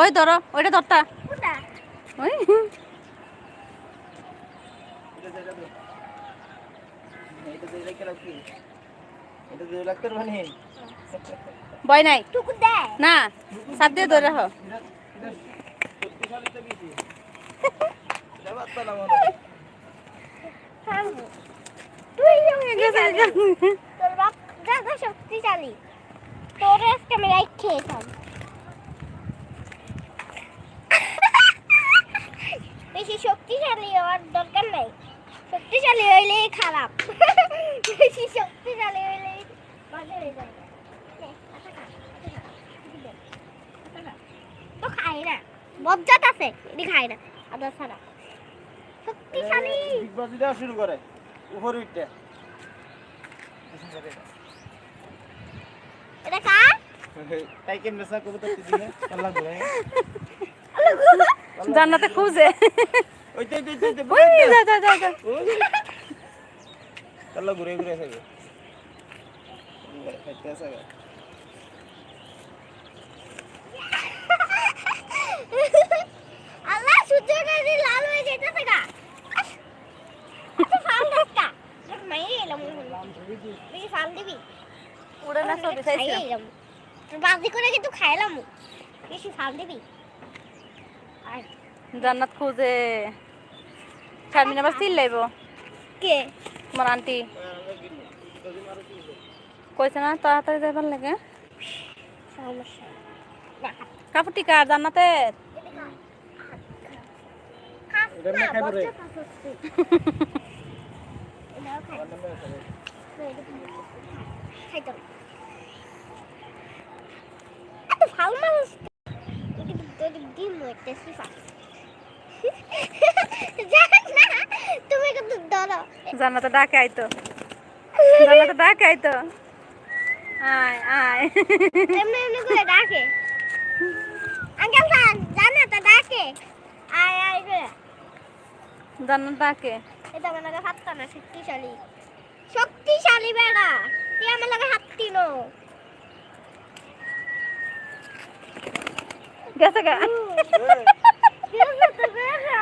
ওই ধরো ওইটা ধরতা। না শক্তিশালী। তোর আজকে আমি রাইট বেশি শক্তিশালী হওয়ার দরকার নাই। শক্তিশালী হইলেই খারাপ। বেশি শক্তিশালী হইলেই বাজে হয়ে যায়। তো খাই না। বজ্জাত আছে এটি খাই না। আদা ছাড়া। শক্তিশালী। শুরু করে। উপরে উঠতে। এটা কার? তাই কেমনে সা কবুতর দিলে? আল্লাহ করে জান্নাতে খুঁজে। ওই তো ওই তো ওই যা যা যা যা। আল্লাহ ঘুরে ঘুরে আসা আল্লাহ সূর্যটা যে লাল হয়ে যেতেছে গা। ফাল গাছটা। মাই এলাম। তুই ফাল দিবি? উড়ে না ছবি চাইছে বাজি করে কিন্তু খাইলাম বেশি ফাল দিবি? আর জান্নাত খুঁজে। শারমিন আবার চিল্লাইব কে তোমার আন্টি কইছে না তাড়াতাড়ি যাইবার লাগে কাপড় টিকা জান্নাতে ভালো মানুষ ডিম সিফা জান না তুমি কিন্তু ধরো জান্নাতে ডাকে আইতো। জান্নাতে ডাকে আইতো। আয় আয়। এমনি এমনি করে ডাকে। আঙ্কেল স্যার জানে তো ডাকে। আয় আয় করে জান্নাত ডাকে। এটা আমার লাগে হাতটা না শক্তিশালী। শক্তিশালী বেড়া তুই আমার লাগে হাত দিনো গেছে গা।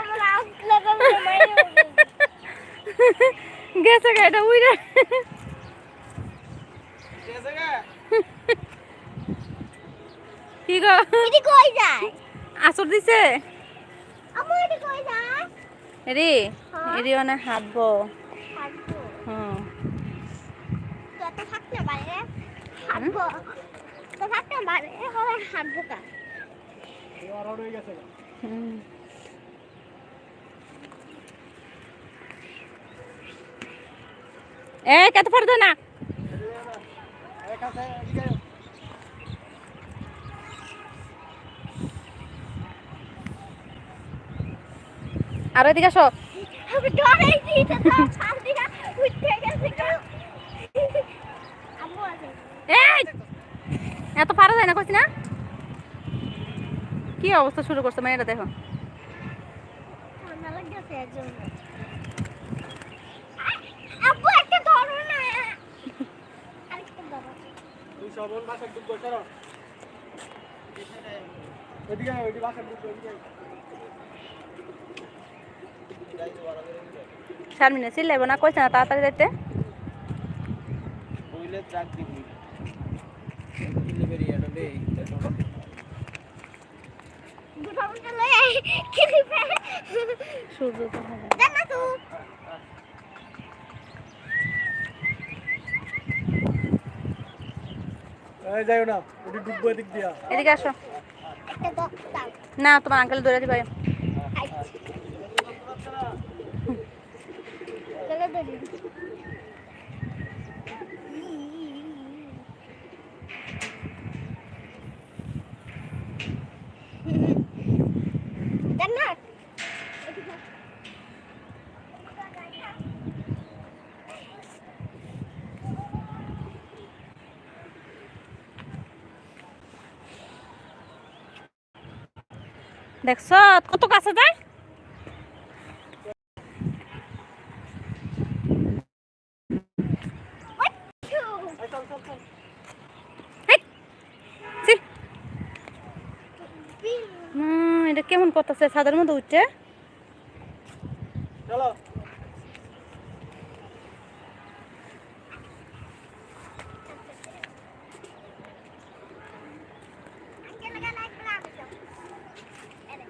আমার হাত লাগাবো গেছে গা এটা উইরা। কি গো? এটি কই যায়? আসর দিছে? আমু এটি কই যায়? এরি হ্যাঁ? এরি হাঁটবো। হাঁটবো। হুম। তো তো থাক না বাইরে হাঁটবো। তো থাক না বাইরে হবে হাঁটবো কা হুম। এ কত ফটো দে না আর এদিকে আসো আমি ডরাইছি তো তার শান্তি না। উঠে গেছে গা। আম্মু আছে। এই! এত পারা যায় না কইছি না। কি অবস্থা শুরু করছে মেয়েটা দেখো ঠান্ডা লাগতেছে একজন আব্বু একটা ধরো না আরেকটা ধরো ওইদিকে আয়। শারমিনে চিল্লাইব না কইছে না তাড়াতাড়ি যাইতে? বইলে। ট্রাক দিবি দিলে বেরিয়ে এটা দে এটা তো দুটো মিনিট লয়ে আই কি দিবে সূর্য তো হবে জানা তো এই যাইও না ওটি ডুববো এদিক দিয়া। এদিকে আসো। না তোমার আঙ্কেল ধরে দিবে। আইছি চলো ধরি জান্নাত দেখছ? কত কাছে যায়? এটা কেমন করতেছে? ছাদের মধ্যে উঠছে? চলো আঙ্কেল গান একটা আমি তো এরে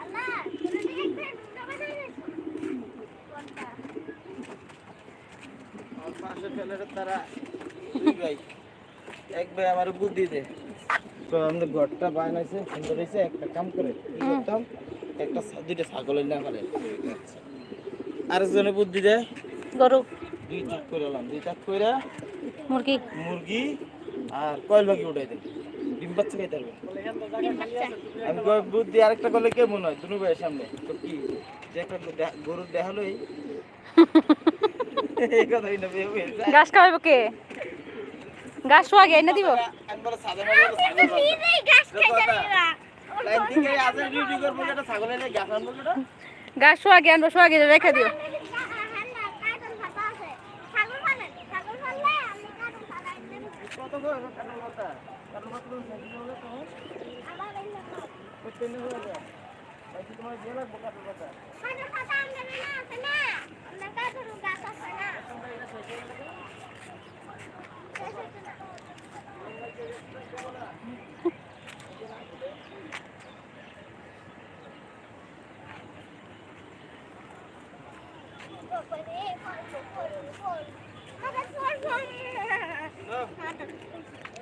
আল্লাহ তুমি দেখবে ডুবে যাবে কোনটা আমার পাশে ছেলেরা তারা দুই ভাই। এক ভাই আমার বুদ্ধি দে তো আমাদের ঘরটা বানাইছে সুন্দর হয়েছে একটা কাম করে কি করতাম একটা দুইটা ছাগলের না ফেলে আরেকজনে বুদ্ধি দেয় গরু। দুই চাক করে এলাম দুই চাক করে মুরগি। মুরগি আর কয়েল বাকি উঠাই ডিম বাচ্চা খাইতে পারবে। আমি বুদ্ধি আরেকটা করলে কেমন হয়? দুনু ভাইয়ের সামনে। তো কি? যে একটা দে- গরুর দেখালোই ঘাস খাওয়াইব কে ঘাস আগে এনে দিব ছাগলের নিয়ে গ্যাস আনব? ঘাস আনব আগে রেখে দিও কত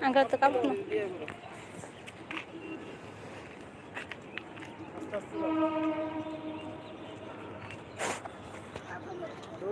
Angkat ke kamu. Música